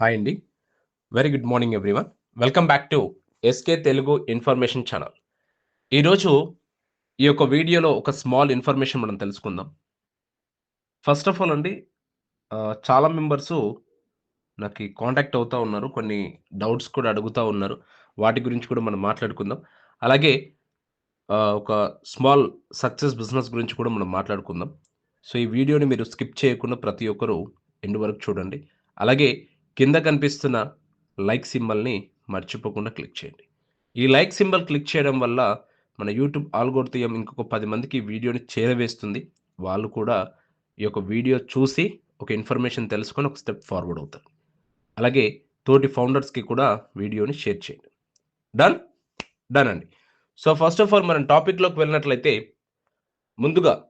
Hi అండి. Very good morning everyone welcome back to SK Telugu information channel ఈరోజు ఈ యొక్క వీడియోలో ఒక స్మాల్ ఇన్ఫర్మేషన్ మనం తెలుసుకుందాం. ఫస్ట్ ఆఫ్ ఆల్ అండి చాలా మెంబర్స్ నాకు కాంటాక్ట్ అవుతూ ఉన్నారు. కొన్ని డౌట్స్ కూడా అడుగుతూ ఉన్నారు. వాటి గురించి కూడా మనం మాట్లాడుకుందాం. అలాగే ఒక స్మాల్ సక్సెస్ బిజినెస్ గురించి కూడా మనం మాట్లాడుకుందాం. సో ఈ వీడియోని మీరు స్కిప్ చేయకుండా ప్రతి ఒక్కరూ ఎండు వరకు చూడండి. అలాగే కింద కనిపిస్తున్న లైక్ సింబల్ని మర్చిపోకుండా క్లిక్ చేయండి. ఈ లైక్ సింబల్ క్లిక్ చేయడం వల్ల మన యూట్యూబ్ ఆల్గోరిథం ఇంకొక పది మందికి వీడియోని చేరవేస్తుంది. వాళ్ళు కూడా ఈ యొక్క వీడియో చూసి ఒక ఇన్ఫర్మేషన్ తెలుసుకొని ఒక స్టెప్ ఫార్వర్డ్ అవుతారు. అలాగే తోటి ఫౌండర్స్కి కూడా వీడియోని షేర్ చేయండి. డన్? డన్ అండి. సో ఫస్ట్ ఆఫ్ ఆల్ మనం టాపిక్లోకి వెళ్ళినట్లయితే ముందుగా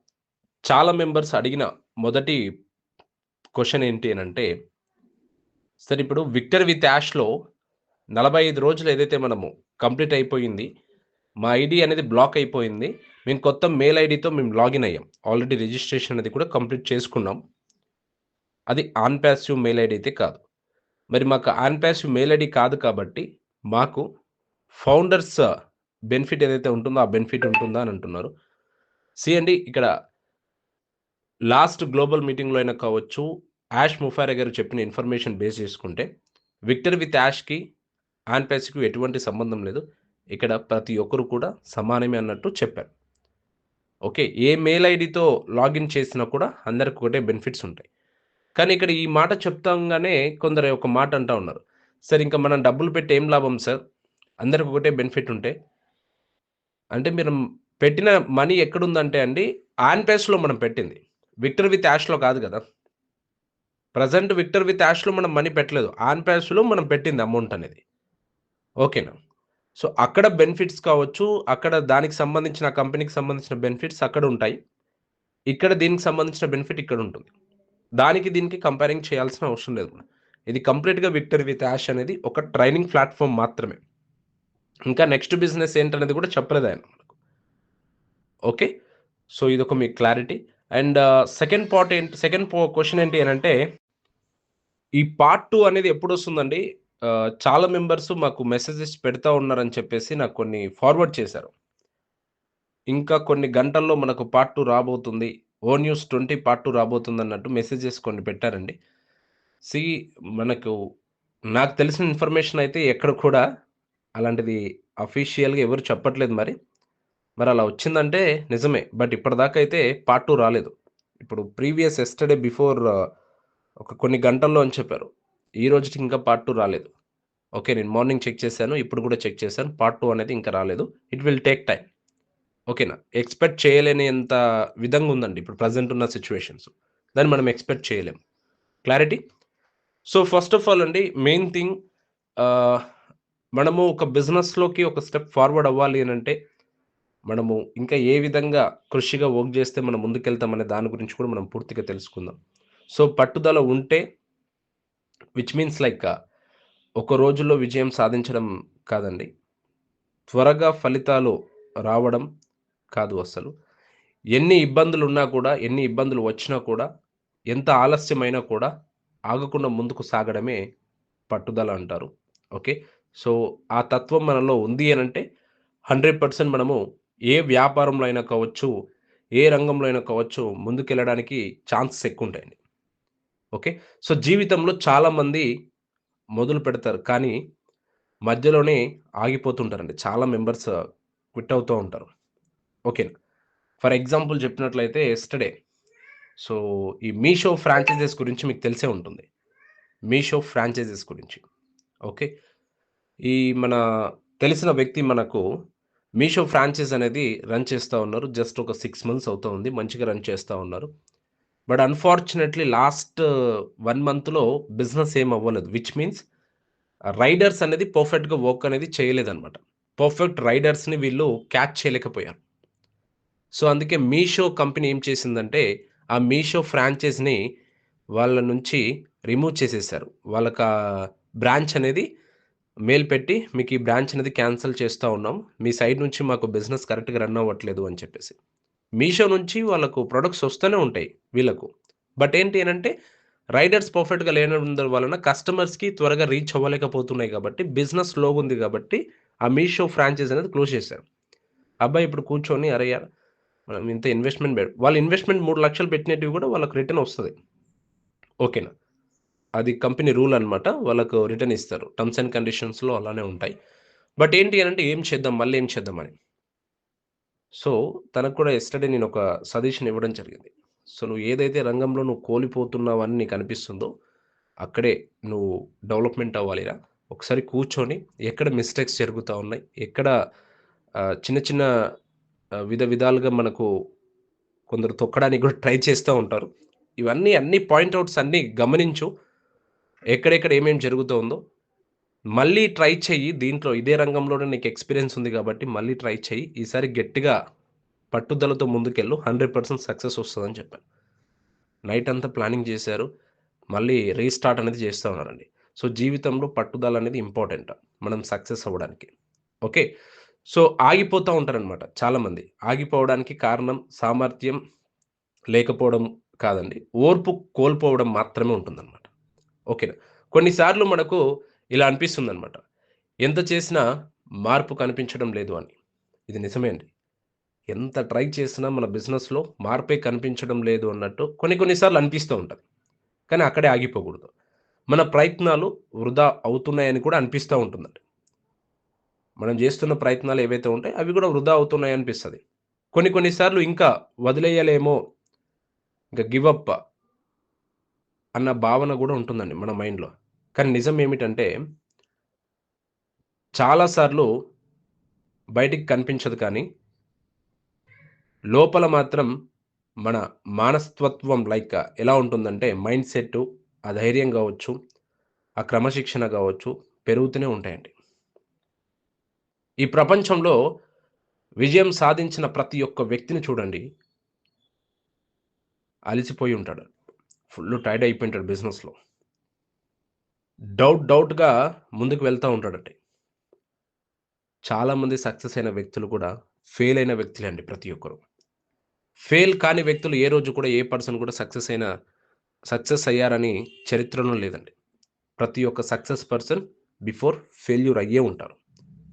చాలా మెంబర్స్ అడిగిన మొదటి క్వశ్చన్ ఏంటి అని అంటే సరే ఇప్పుడు విక్టర్ విత్ యాష్లో నలభై ఐదు రోజులు ఏదైతే మనము కంప్లీట్ అయిపోయింది మా ఐడి అనేది బ్లాక్ అయిపోయింది మేము కొత్త మెయిల్ ఐడితో మేము లాగిన్ అయ్యాం. ఆల్రెడీ రిజిస్ట్రేషన్ అనేది కూడా కంప్లీట్ చేసుకున్నాం. అది ఆన్ ప్యాసివ్ మెయిల్ ఐడి అయితే కాదు. మరి మాకు ఆన్ ప్యాసివ్ మెయిల్ ఐడి కాదు కాబట్టి మాకు ఫౌండర్స్ బెనిఫిట్ ఏదైతే ఉంటుందో ఆ బెనిఫిట్ ఉంటుందా అని అంటున్నారు. సి అండి ఇక్కడ లాస్ట్ గ్లోబల్ మీటింగ్లో అయినా కావచ్చు యాష్ ముఫారా గారు చెప్పిన ఇన్ఫర్మేషన్ బేస్ చేసుకుంటే విక్టర్ విత్ యాష్కి ఆన్ ప్యాస్కి ఎటువంటి సంబంధం లేదు. ఇక్కడ ప్రతి ఒక్కరు కూడా సమానమే అన్నట్టు చెప్పారు. ఓకే ఏ మెయిల్ ఐడితో లాగిన్ చేసినా కూడా అందరికి ఒకటే బెనిఫిట్స్ ఉంటాయి. కానీ ఇక్కడ ఈ మాట చెప్తాగానే కొందరు ఒక మాట అంటా ఉన్నారు. సార్ ఇంకా మనం డబ్బులు పెట్టి ఏం లాభం సార్? అందరికి ఒకటే బెనిఫిట్ ఉంటే? అంటే మీరు పెట్టిన మనీ ఎక్కడుందంటే అండి ఆన్ పేస్లో మనం పెట్టింది. విక్టర్ విత్ యాష్లో కాదు కదా? ప్రజెంట్ విక్టర్ విత్ యాష్లో మనం మనీ పెట్టలేదు. ఆన్ ప్యాష్లో మనం పెట్టింది అమౌంట్ అనేది. ఓకేనా? సో అక్కడ బెనిఫిట్స్ కావచ్చు అక్కడ దానికి సంబంధించిన కంపెనీకి సంబంధించిన బెనిఫిట్స్ అక్కడ ఉంటాయి. ఇక్కడ దీనికి సంబంధించిన బెనిఫిట్ ఇక్కడ ఉంటుంది. దానికి దీనికి కంపేరింగ్ చేయాల్సిన అవసరం లేదు. ఇది కంప్లీట్గా విక్టర్ విత్ యాష్ అనేది ఒక ట్రైనింగ్ ప్లాట్ఫామ్ మాత్రమే. ఇంకా నెక్స్ట్ బిజినెస్ ఏంటనేది కూడా చెప్పలేదు ఆయన ఓకే? సో ఇది ఒక మీ క్లారిటీ. అండ్ సెకండ్ పార్ట్ ఏంటి సెకండ్ క్వశ్చన్ ఏంటి అని అంటే ఈ పార్ట్ టూ అనేది ఎప్పుడు వస్తుందండి చాలా మెంబర్స్ మాకు మెసేజెస్ పెడతా ఉన్నారని చెప్పేసి నాకు కొన్ని ఫార్వర్డ్ చేశారు. ఇంకా కొన్ని గంటల్లో మనకు పార్ట్ టూ రాబోతుంది. ఓ న్యూస్ ట్వంటీ పార్ట్ టూ రాబోతుంది అన్నట్టు మెసేజెస్ కొన్ని పెట్టారండి. సి మనకు నాకు తెలిసిన ఇన్ఫర్మేషన్ అయితే ఎక్కడ కూడా అలాంటిది అఫీషియల్గా ఎవరు చెప్పట్లేదు మరి. మరి అలా వచ్చిందంటే నిజమే. బట్ ఇప్పటిదాకా అయితే పార్ట్ టూ రాలేదు. ఇప్పుడు ప్రీవియస్ ఎస్టర్డే బిఫోర్ ఒక కొన్ని గంటల్లో అని చెప్పారు. ఈ రోజుకి ఇంకా పార్ట్ టూ రాలేదు. ఓకే నేను మార్నింగ్ చెక్ చేశాను ఇప్పుడు కూడా చెక్ చేశాను పార్ట్ టూ అనేది ఇంకా రాలేదు. ఇట్ విల్ టేక్ టైం ఓకేనా? ఎక్స్పెక్ట్ చేయలేని ఎంత విధంగా ఉందండి ఇప్పుడు ప్రజెంట్ ఉన్న సిచ్యువేషన్స్ దాన్ని మనం ఎక్స్పెక్ట్ చేయలేం. Clarity so first of all అండి మెయిన్ థింగ్ మనము ఒక బిజినెస్లోకి ఒక స్టెప్ ఫార్వర్డ్ అవ్వాలి అని అంటే మనము ఇంకా ఏ విధంగా కృషిగా వర్క్ చేస్తే మనం ముందుకెళ్తామనే దాని గురించి కూడా మనం పూర్తిగా తెలుసుకుందాం. సో పట్టుదల ఉంటే విచ్ మీన్స్ లైక్ ఒక రోజులో విజయం సాధించడం కాదండి. త్వరగా ఫలితాలు రావడం కాదు అసలు. ఎన్ని ఇబ్బందులు ఉన్నా కూడా ఎన్ని ఇబ్బందులు వచ్చినా కూడా ఎంత ఆలస్యమైనా కూడా ఆగకుండా ముందుకు సాగడమే పట్టుదల అంటారు. ఓకే? సో ఆ తత్వం మనలో ఉంది అని అంటే హండ్రెడ్ పర్సెంట్ మనము ఏ వ్యాపారంలో అయినా కావచ్చు ఏ రంగంలో అయినా కావచ్చు ముందుకెళ్ళడానికి ఛాన్సెస్ ఎక్కువ ఉంటాయండి ఓకే? సో జీవితంలో చాలామంది మొదలు పెడతారు. కానీ మధ్యలోనే ఆగిపోతుంటారండి. చాలా మెంబర్స్ క్విట్ అవుతూ ఉంటారు. ఓకేనా ఫర్ ఎగ్జాంపుల్ చెప్పినట్లయితే ఎస్టర్డే. సో ఈ మీషో ఫ్రాంచైజెస్ గురించి మీకు తెలిసే ఉంటుంది. మీషో ఫ్రాంచైజెస్ గురించి. ఓకే? ఈ మన తెలిసిన వ్యక్తి మనకు మీషో ఫ్రాంచైజ్ అనేది రన్ చేస్తూ ఉన్నారు. జస్ట్ ఒక సిక్స్ మంత్స్ అవుతూ ఉంది. మంచిగా రన్ చేస్తూ ఉన్నారు. బట్ అన్ఫార్చునేట్లీ లాస్ట్ వన్ మంత్లో బిజినెస్ ఏం అవ్వలేదు. విచ్ మీన్స్ రైడర్స్ అనేది పర్ఫెక్ట్గా వర్క్ అనేది చేయలేదన్నమాట. పర్ఫెక్ట్ రైడర్స్ని వీళ్ళు క్యాచ్ చేయలేకపోయారు. సో అందుకే మీషో కంపెనీ ఏం చేసిందంటే ఆ మీషో ఫ్రాంచైజ్ని వాళ్ళ నుంచి రిమూవ్ చేసేసారు. వాళ్ళకి బ్రాంచ్ అనేది మెయిల్ పెట్టి మీకు ఈ బ్రాంచ్ అనేది క్యాన్సిల్ చేస్తూ ఉన్నాం. మీ సైడ్ నుంచి మాకు బిజినెస్ కరెక్ట్గా రన్ అవ్వట్లేదు అని చెప్పేసి. మీషో నుంచి వాళ్ళకు ప్రొడక్ట్స్ వస్తూనే ఉంటాయి వీళ్ళకు బట్ ఏంటి అని అంటే రైడర్స్ పర్ఫెక్ట్‌గా లేనందు వలన కస్టమర్స్‌కి త్వరగా రీచ్ అవ్వలేకపోతున్నాయి కాబట్టి బిజినెస్లో ఉంది కాబట్టి ఆ మీషో ఫ్రాంచైజ్ అనేది క్లోజ్ చేశారు. అబ్బాయి ఇప్పుడు కూర్చొని అరే మనం ఇంత ఇన్వెస్ట్‌మెంట్ పె వాళ్ళు ఇన్వెస్ట్‌మెంట్ మూడు లక్షలు పెట్టినట్టు కూడా వాళ్ళకి రిటర్న్ వస్తుంది ఓకేనా. అది కంపెనీ రూల్ అనమాట వాళ్ళకు రిటర్న్ ఇస్తారు. టర్మ్స్ అండ్ కండిషన్స్‌లో అలానే ఉంటాయి. బట్ ఏంటి అంటే ఏం చేద్దాం? మళ్ళీ ఏం చేద్దాం అని. సో, తనకు కూడా ఎస్టర్డే నేను ఒక సజెషన్ ఇవ్వడం జరిగింది. సో, నువ్వు ఏదైతే రంగంలో నువ్వు కోల్పోతున్నావని నీకు అనిపిస్తుందో, అక్కడే నువ్వు డెవలప్‌మెంట్ అవ్వాలిరా. ఒకసారి కూర్చొని ఎక్కడ మిస్టేక్స్ జరుగుతూ ఉన్నాయి? ఎక్కడ చిన్న చిన్న విధ విధాలుగా మనకు కొందరు తొక్కడానికి కూడా ట్రై చేస్తూ ఉంటారు. ఇవన్నీ అన్ని పాయింట్ అన్నీ గమనించు. ఎక్కడెక్కడ ఏమేమి జరుగుతూ ఉందో, మళ్ళీ ట్రై చెయ్యి. దీంట్లో ఇదే రంగంలోనే నీకు ఎక్స్‌పీరియన్స్ ఉంది కాబట్టి మళ్ళీ ట్రై చెయ్యి. ఈసారి గట్టిగా పట్టుదలతో ముందుకెళ్ళు. 100% సక్సెస్ వస్తుందని చెప్పాను. నైట్ అంతా ప్లానింగ్ చేశారు. మళ్ళీ రీస్టార్ట్ అనేది చేస్తూ ఉన్నారండి. సో, జీవితంలో పట్టుదల అనేది ఇంపార్టెంట్. మనం సక్సెస్ అవ్వడానికి. ఓకే. సో, ఆగిపోతూ ఉంటారనమాట చాలామంది. ఆగిపోవడానికి కారణం సామర్థ్యం లేకపోవడం కాదండి. ఓర్పు కోల్పోవడం మాత్రమే ఉంటుందనమాట. ఓకేనా. కొన్నిసార్లు మనకు ఇలా అనిపిస్తుంది అనమాట ఎంత చేసినా మార్పు కనిపించడం లేదు అని. ఇది నిజమే అండి. ఎంత ట్రై చేసినా మన బిజినెస్‌లో మార్పే కనిపించడం లేదు అన్నట్టు కొన్ని కొన్ని సార్లు అనిపిస్తూ ఉంటుంది కానీ అక్కడే ఆగిపోకూడదు. మన ప్రయత్నాలు వృధా అవుతున్నాయని కూడా అనిపిస్తూ ఉంటుందండి. మనం చేస్తున్న ప్రయత్నాలు ఏవైతే ఉంటాయి అవి కూడా వృధా అవుతున్నాయి అనిపిస్తుంది కొన్ని కొన్ని సార్లు ఇంకా వదిలేయలేమో, ఇంక గివప్ అన్న భావన కూడా ఉంటుందండి మన మైండ్‌లో. కానీ నిజం ఏమిటంటే చాలా సార్లు బయటికి కనిపించదు కానీ లోపల మాత్రం మన మానస్తత్వం లైక్ ఎలా ఉంటుందంటే మైండ్ సెట్టు, ఆ ధైర్యం కావచ్చు ఆ క్రమశిక్షణ కావచ్చు పెరుగుతూనే ఉంటాయండి. ఈ ప్రపంచంలో విజయం సాధించిన ప్రతి ఒక్క వ్యక్తిని చూడండి. అలిసిపోయి ఉంటాడు. ఫుల్లు టైర్డ్ అయిపోయుంటాడు బిజినెస్‌లో. డౌట్ డౌట్‌గా ముందుకు వెళ్తూ ఉంటాడండి. చాలామంది సక్సెస్ అయిన వ్యక్తులు కూడా ఫెయిల్ అయిన వ్యక్తులే అండి ప్రతి ఒక్కరు. ఫెయిల్ కాని వ్యక్తులు ఏ రోజు కూడా ఏ పర్సన్ కూడా సక్సెస్ అయిన సక్సెస్ అయ్యారని చరిత్రలో లేదండి. ప్రతి ఒక్క సక్సెస్ పర్సన్ బిఫోర్ ఫెయిల్యూర్ అయ్యే ఉంటారు.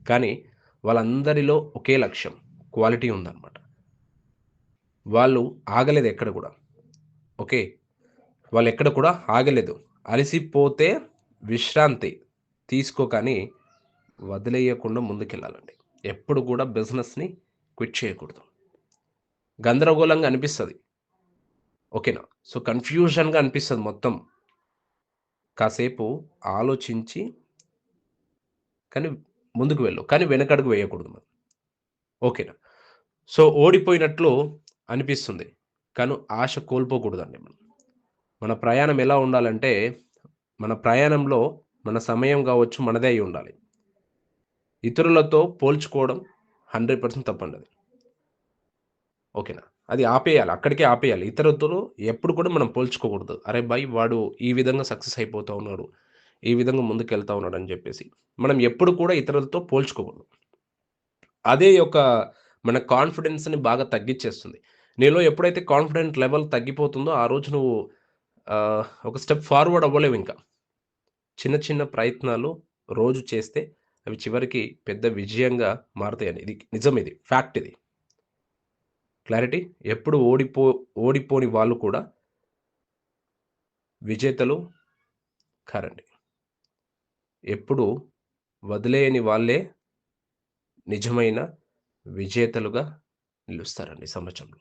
కానీ వాళ్ళందరిలో ఒకే లక్ష్యం క్వాలిటీ ఉందన్నమాట. వాళ్ళు ఆగలేదు ఎక్కడ కూడా. ఓకే. వాళ్ళు ఎక్కడ కూడా ఆగలేదు. అలసిపోతే విశ్రాంతి తీసుకో కానీ వదిలేయకుండా ముందుకెళ్ళాలండి. ఎప్పుడు కూడా బిజినెస్‌ని క్విట్ చేయకూడదు. గందరగోళంగా అనిపిస్తుంది ఓకేనా. సో, కన్‌ఫ్యూజన్‌గా అనిపిస్తుంది మొత్తం. కాసేపు ఆలోచించి కానీ ముందుకు వెళ్ళు. కానీ వెనకడుగు వేయకూడదు మనం. ఓకేనా. సో, ఓడిపోయినట్లు అనిపిస్తుంది. కానీ ఆశ కోల్పోకూడదండి మనం. మన ప్రయాణం ఎలా ఉండాలంటే మన ప్రయాణంలో మన సమయం కావచ్చు మనదే అయి ఉండాలి. ఇతరులతో పోల్చుకోవడం 100% తప్పండి ఓకేనా. అది ఆపేయాలి. అక్కడికే ఆపేయాలి. ఇతరులతో ఎప్పుడు కూడా మనం పోల్చుకోకూడదు. అరే భాయ్! వాడు ఈ విధంగా సక్సెస్ అయిపోతూ ఉన్నాడు. ఈ విధంగా ముందుకెళ్తా అని చెప్పేసి. మనం ఎప్పుడు కూడా ఇతరులతో పోల్చుకోకూడదు. అదే యొక్క మన కాన్ఫిడెన్స్‌ని బాగా తగ్గిచ్చేస్తుంది. నీలో ఎప్పుడైతే కాన్ఫిడెంట్ లెవెల్ తగ్గిపోతుందో ఆ రోజు నువ్వు ఒక స్టెప్ ఫార్వర్డ్ అవ్వలేవింక. చిన్న చిన్న ప్రయత్నాలు రోజు చేస్తే అవి చివరికి పెద్ద విజయంగా మారుతాయని ఇది నిజం ఇది. ఫ్యాక్ట్ ఇది. క్లారిటీ. ఎప్పుడు ఓడిపో ఓడిపోని వాళ్ళు కూడా విజేతలు కారండి. ఎప్పుడు వదిలేయని వాళ్ళే నిజమైన విజేతలుగా నిలుస్తారండి సమాజంలో.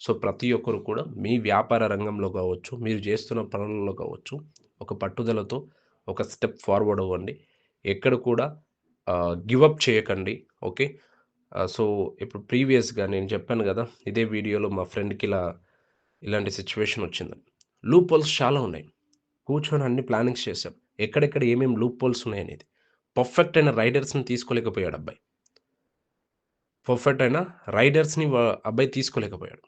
సో, ప్రతి ఒక్కరు కూడా మీ వ్యాపార రంగంలో కావచ్చు మీరు చేస్తున్న పనులలో కావచ్చు, ఒక పట్టుదలతో ఒక స్టెప్ ఫార్వర్డ్ అవ్వండి. ఎక్కడ కూడా గివప్ చేయకండి. ఓకే. సో, ఇప్పుడు ప్రీవియస్‌గా నేను చెప్పాను కదా ఇదే వీడియోలో మా ఫ్రెండ్‌కి ఇలా ఇలాంటి సిచ్యువేషన్ వచ్చిందని. లూప్ హోల్స్ చాలా ఉన్నాయి. కూర్చొని అన్ని ప్లానింగ్స్ చేశాం ఎక్కడెక్కడ ఏమేమి లూప్ హోల్స్ ఉన్నాయనేది. పర్ఫెక్ట్ అయిన రైడర్స్‌ని తీసుకోలేకపోయాడు అబ్బాయి. పర్ఫెక్ట్ అయిన రైడర్స్‌ని అబ్బాయి తీసుకోలేకపోయాడు.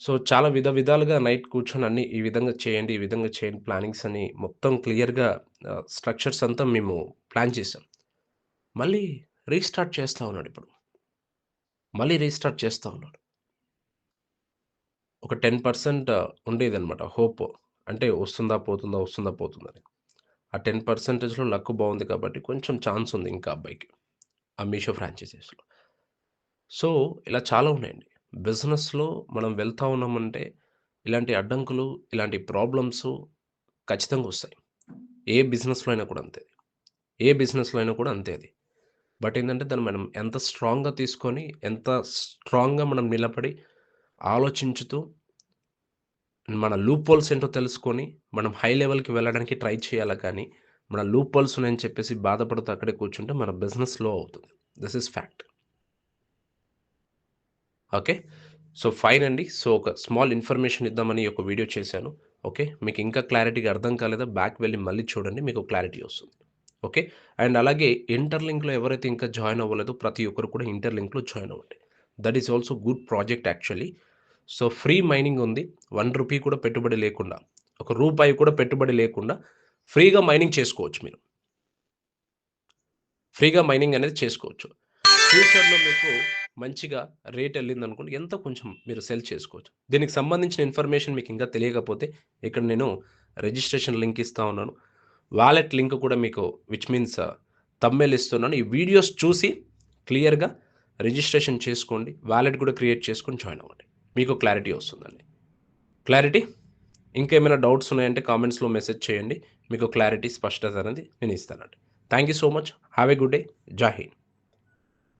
సో, చాలా విధ విధాలుగా నైట్ కూర్చొని అన్ని ఈ విధంగా చేయండి, ఈ విధంగా చేయండి ప్లానింగ్స్ అని మొత్తం క్లియర్‌గా స్ట్రక్చర్స్ అంతా మేము ప్లాన్ చేసాం. మళ్ళీ రీస్టార్ట్ చేస్తూ ఉన్నాడు ఇప్పుడు మళ్ళీ రీస్టార్ట్ చేస్తూ ఉన్నాడు. ఒక టెన్ పర్సెంట్ ఉండేది అనమాట హోప్. అంటే వస్తుందా పోతుందా వస్తుందా పోతుందని ఆ టెన్ పర్సెంటేజ్లో లక్ బాగుంది కాబట్టి కొంచెం ఛాన్స్ ఉంది ఇంకా అబ్బాయికి ఆ మీషో ఫ్రాంచైజీస్లో సో ఇలా చాలా ఉన్నాయండి బిజినెస్లో మనం వెళ్తా ఉన్నామంటే ఇలాంటి అడ్డంకులు ఇలాంటి ప్రాబ్లమ్స్ ఖచ్చితంగా వస్తాయి. ఏ బిజినెస్లో అయినా కూడా అంతే. ఏ బిజినెస్లో అయినా కూడా అంతే అది. బట్ ఏంటంటే దాన్ని మనం ఎంత స్ట్రాంగ్గా తీసుకొని ఎంత స్ట్రాంగ్గా మనం నిలబడి ఆలోచించుతూ మన లూప్ హోల్స్ ఏంటో తెలుసుకొని మనం హై లెవెల్కి వెళ్ళడానికి ట్రై చేయాలి కానీ మన లూప్ హోల్స్ ఉన్నాయని చెప్పేసి బాధపడుతూ అక్కడే కూర్చుంటే మన బిజినెస్లో అవుతుంది. This is fact. Okay? So fine అండి. సో ఒక స్మాల్ ఇన్ఫర్మేషన్ ఇద్దామని ఒక వీడియో చేశాను. ఓకే? మీకు ఇంకా క్లారిటీగా అర్థం కాలేదా? బ్యాక్ వెళ్ళి మళ్ళీ చూడండి మీకు క్లారిటీ వస్తుంది. ఓకే? అండ్ అలాగే ఇంటర్లింక్లో ఎవరైతే ఇంకా జాయిన్ అవ్వలేదో ప్రతి ఒక్కరు కూడా ఇంటర్లింక్లో జాయిన్ అవ్వండి. That is also good project actually. So free mining ఉంది. వన్ రూపీ కూడా పెట్టుబడి లేకుండా ఒక రూపాయి కూడా పెట్టుబడి లేకుండా ఫ్రీగా మైనింగ్ చేసుకోవచ్చు మీరు. ఫ్రీగా మైనింగ్ అనేది చేసుకోవచ్చు. ఫ్యూచర్లో మీకు మంచిగా రేట్ వెళ్ళింది అనుకోండి ఎంత కొంచెం మీరు సెల్ చేసుకోవచ్చు. దీనికి సంబంధించిన ఇన్ఫర్మేషన్ మీకు ఇంకా తెలియకపోతే ఇక్కడ నేను రిజిస్ట్రేషన్ లింక్ ఇస్తా ఉన్నాను. వాలెట్ లింక్ కూడా మీకు విచ్ మీన్స్ తమ్మేలు ఇస్తున్నాను. ఈ వీడియోస్ చూసి క్లియర్గా రిజిస్ట్రేషన్ చేసుకోండి. వాలెట్ కూడా క్రియేట్ చేసుకొని జాయిన్ అవ్వండి. మీకు క్లారిటీ వస్తుందండి. క్లారిటీ? ఇంకేమైనా డౌట్స్ ఉన్నాయంటే కామెంట్స్లో మెసేజ్ చేయండి. మీకు క్లారిటీ స్పష్టత అనేది నేను ఇస్తానండి. Thank you so much. Have a good day. జాహీన్